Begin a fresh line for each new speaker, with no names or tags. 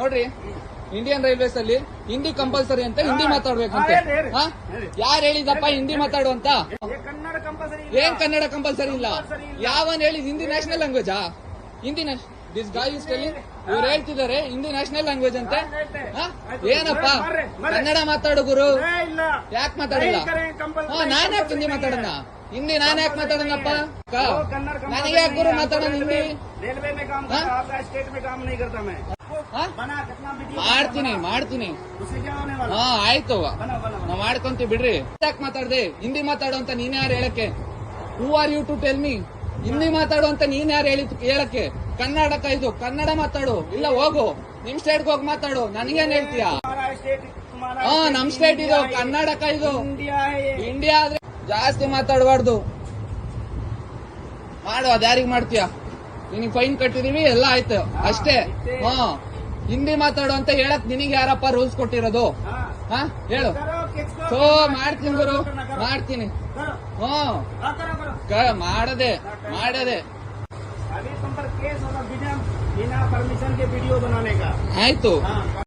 ನೋಡ್ರಿ Indian railways ಅಲ್ಲಿ Hindi compulsory ಅಂತ ಹಿಂದಿ ಮಾತಾಡ್ಬೇಕಂತೆ. ಯಾರು ಹೇಳಿದಪ್ಪ ಹಿಂದಿ ಮಾತಾಡು ಅಂತ? ಏನ್ ಕನ್ನಡ ಕಂಪಲ್ಸರಿ ಇಲ್ಲ? ಯಾವನ್ ಹೇಳಿದ್ Hindi national ಲ್ಯಾಂಗ್ವೇಜಾ Hindi this guy is telling ಇವ್ರು ಹೇಳ್ತಿದ್ದಾರೆ ಹಿಂದಿ ನ್ಯಾಷನಲ್ ಲ್ಯಾಂಗ್ವೇಜ್ ಅಂತ. ಏನಪ್ಪ? ಕನ್ನಡ ಮಾತಾಡು ಗುರು. ಯಾಕೆ ಮಾತಾಡಿಲ್ಲ? ನಾನ್ ಯಾಕೆ ಹಿಂದಿ ಮಾತಾಡೋಣ? ಹಿಂದಿ ನಾನ್ ಯಾಕೆ ಮಾತಾಡೋಣಪ್ಪ? ನನಗೆ ಯಾಕೆ ಗುರು ಮಾತಾಡೋಣ ಹಿಂದಿ?
ರೈಲ್ವೆ
ಮಾಡ್ತೀನಿ ಮಾಡ್ತೀನಿ. ಹಾ ಆಯ್ತು. ನಾವ್ ಮಾಡ್ಕೊಂತೀವಿ ಬಿಡ್ರಿ. ಯಾಕೆ ಮಾತಾಡ್ದೆ? ಹಿಂದಿ ಮಾತಾಡು ಅಂತ ನೀನ್ ಯಾರು ಹೇಳಕ್ಕೆ? Who are you to tell me Hindi ಮಾತಾಡು ಅಂತ ನೀನ್ ಯಾರು ಹೇಳಿ ಹೇಳಕ್ಕೆ? ಕನ್ನಡಕ ಇದು. ಕನ್ನಡ ಮಾತಾಡು. ಇಲ್ಲ ಹೋಗು. ನಿಮ್ ಸ್ಟೇಟ್ಗೆ ಹೋಗಿ ಮಾತಾಡು. ನನ್ಗೇನ್ ಹೇಳ್ತೀಯ? ಹಾ ನಮ್ ಸ್ಟೇಟ್ ಇದು. ಕನ್ನಡಕ ಇದು. ಇಂಡಿಯಾ ಆದ್ರೆ ಜಾಸ್ತಿ ಮಾತಾಡಬಾರ್ದು. ಮಾಡು ಅದ್ಯಾರಿಗೆ ಮಾಡ್ತೀಯ? ನಿನಗೆ ಫೈನ್ ಕಟ್ಟಿದೀವಿ ಎಲ್ಲ ಆಯ್ತು. ಅಷ್ಟೇ. ಹಾ. ಹಿಂದಿ ಮಾತಾಡು ಅಂತ ಹೇಳಕ್ ನಿನಗೆ ಯಾರಪ್ಪ ರೂಲ್ಸ್ ಕೊಟ್ಟಿರೋದು? ಹಾ. ಹೇಳು. ಸೋ ಮಾಡ್ತೀನಿ ಗುರು. ಮಾಡ್ತೀನಿ. ಹ್ಮ್ ಮಾಡದೆ ಮಾಡದೆ. ಆಯ್ತು.